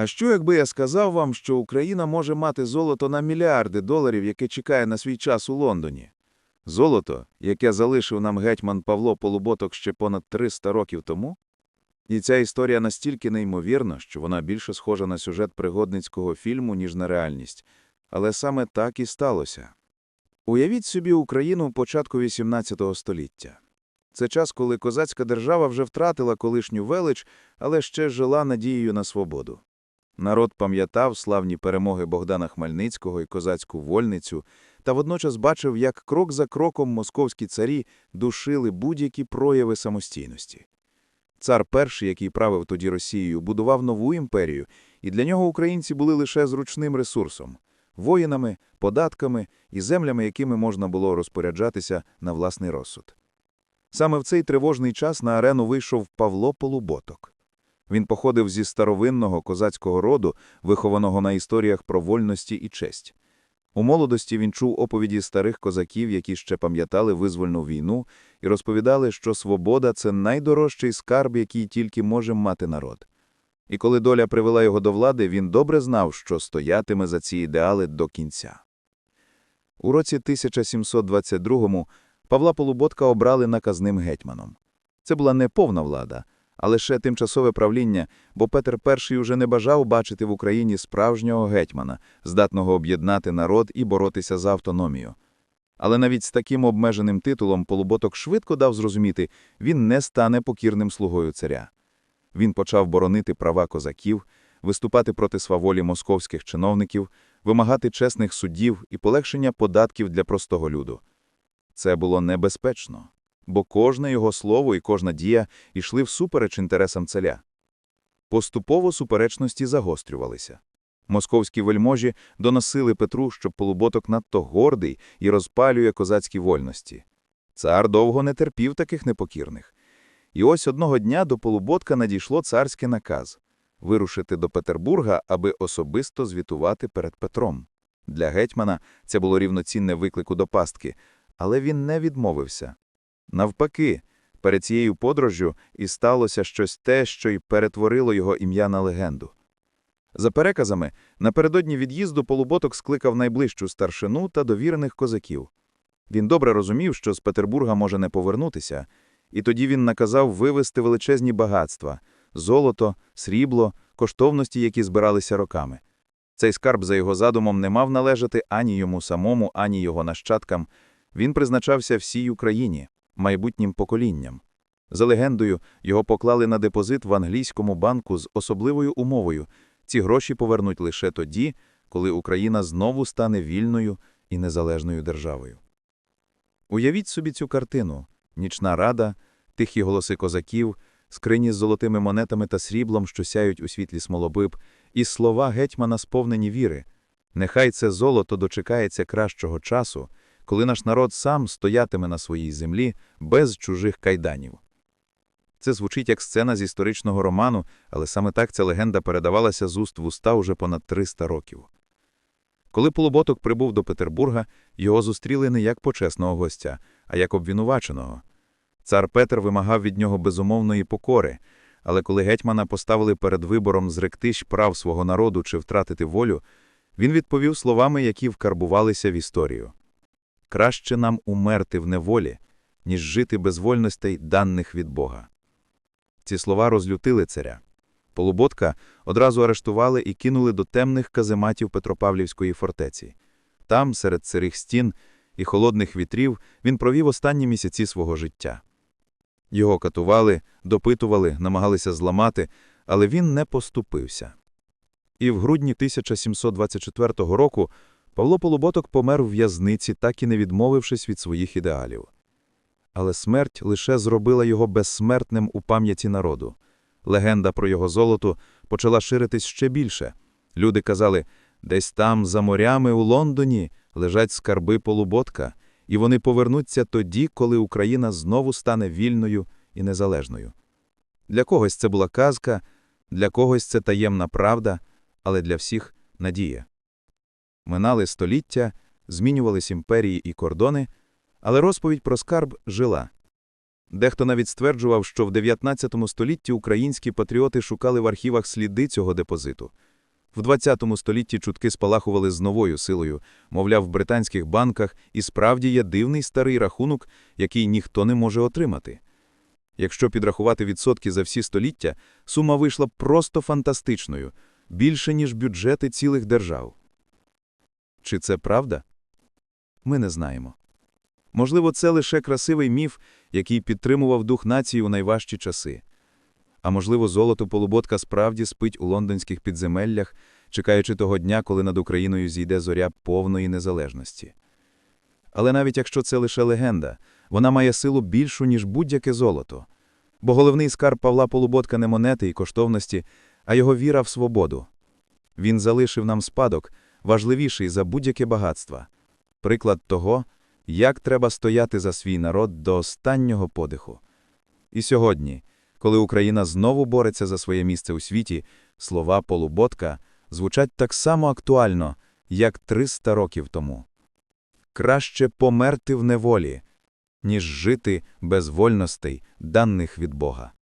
А що, якби я сказав вам, що Україна може мати золото на мільярди доларів, яке чекає на свій час у Лондоні? Золото, яке залишив нам гетьман Павло Полуботок ще понад 300 років тому? І ця історія настільки неймовірна, що вона більше схожа на сюжет пригодницького фільму, ніж на реальність. Але саме так і сталося. Уявіть собі Україну початку XVIII століття. Це час, коли козацька держава вже втратила колишню велич, але ще жила надією на свободу. Народ пам'ятав славні перемоги Богдана Хмельницького і козацьку вольницю, та водночас бачив, як крок за кроком московські царі душили будь-які прояви самостійності. Цар перший, який правив тоді Росією, будував нову імперію, і для нього українці були лише зручним ресурсом – воїнами, податками і землями, якими можна було розпоряджатися на власний розсуд. Саме в цей тривожний час на арену вийшов Павло Полуботок. Він походив зі старовинного козацького роду, вихованого на історіях про вольності і честь. У молодості він чув оповіді старих козаків, які ще пам'ятали визвольну війну, і розповідали, що свобода – це найдорожчий скарб, який тільки може мати народ. І коли доля привела його до влади, він добре знав, що стоятиме за ці ідеали до кінця. У році 1722-му Павла Полуботка обрали наказним гетьманом. Це була не повна влада, а лише тимчасове правління, бо Петр І уже не бажав бачити в Україні справжнього гетьмана, здатного об'єднати народ і боротися за автономію. Але навіть з таким обмеженим титулом Полуботок швидко дав зрозуміти, він не стане покірним слугою царя. Він почав боронити права козаків, виступати проти сваволі московських чиновників, вимагати чесних суддів і полегшення податків для простого люду. Це було небезпечно, бо кожне його слово і кожна дія йшли всупереч інтересам царя. Поступово суперечності загострювалися. Московські вельможі доносили Петру, що Полуботок надто гордий і розпалює козацькі вольності. Цар довго не терпів таких непокірних. І ось одного дня до Полуботка надійшло царський наказ – вирушити до Петербурга, аби особисто звітувати перед Петром. Для гетьмана це було рівноцінне виклику до пастки, але він не відмовився. Навпаки, перед цією подорожжю і сталося щось те, що й перетворило його ім'я на легенду. За переказами, напередодні від'їзду Полуботок скликав найближчу старшину та довірених козаків. Він добре розумів, що з Петербурга може не повернутися, і тоді він наказав вивезти величезні багатства – золото, срібло, коштовності, які збиралися роками. Цей скарб, за його задумом, не мав належати ані йому самому, ані його нащадкам. Він призначався всій Україні, майбутнім поколінням. За легендою, його поклали на депозит в англійському банку з особливою умовою – ці гроші повернуть лише тоді, коли Україна знову стане вільною і незалежною державою. Уявіть собі цю картину – нічна рада, тихі голоси козаків, скрині з золотими монетами та сріблом, що сяють у світлі смолобиб, і слова гетьмана сповнені віри. Нехай це золото дочекається кращого часу, коли наш народ сам стоятиме на своїй землі без чужих кайданів. Це звучить як сцена з історичного роману, але саме так ця легенда передавалася з уст в уста уже понад 300 років. Коли Полуботок прибув до Петербурга, його зустріли не як почесного гостя, а як обвинуваченого. Цар Петр вимагав від нього безумовної покори, але коли гетьмана поставили перед вибором зректищ прав свого народу чи втратити волю, він відповів словами, які вкарбувалися в історію. «Краще нам умерти в неволі, ніж жити без вольностей, даних від Бога. Ці слова розлютили царя. Полуботка одразу арештували і кинули до темних казематів Петропавлівської фортеці. Там, серед сирих стін і холодних вітрів, він провів останні місяці свого життя. Його катували, допитували, намагалися зламати, але він не поступився. І в грудні 1724 року Павло Полуботок помер в в'язниці, так і не відмовившись від своїх ідеалів але смерть лише зробила його безсмертним у пам'яті народу. Легенда про його золото почала ширитись ще більше. Люди казали, десь там, за морями у Лондоні, лежать скарби полуботка, і вони повернуться тоді, коли Україна знову стане вільною і незалежною. Для когось це була казка, для когось це таємна правда, але для всіх надія. Минали століття, змінювались імперії і кордони, але розповідь про скарб жила. Дехто навіть стверджував, що в 19 столітті українські патріоти шукали в архівах сліди цього депозиту. В 20 столітті чутки спалахували з новою силою, мовляв, в британських банках і справді є дивний старий рахунок, який ніхто не може отримати. Якщо підрахувати відсотки за всі століття, сума вийшла просто фантастичною, більше, ніж бюджети цілих держав. Чи це правда? Ми не знаємо. Можливо, це лише красивий міф, який підтримував дух нації у найважчі часи. А можливо, золото полуботка справді спить у лондонських підземеллях, чекаючи того дня, коли над Україною зійде зоря повної незалежності. Але навіть якщо це лише легенда, вона має силу більшу, ніж будь-яке золото. Бо головний скарб Павла Полуботка не монети і коштовності, а його віра в свободу. Він залишив нам спадок, важливіший за будь-яке багатство. Приклад того, як треба стояти за свій народ до останнього подиху. І сьогодні, коли Україна знову бореться за своє місце у світі, слова Полуботка звучать так само актуально, як 300 років тому. Краще померти в неволі, ніж жити без вольностей, даних від Бога.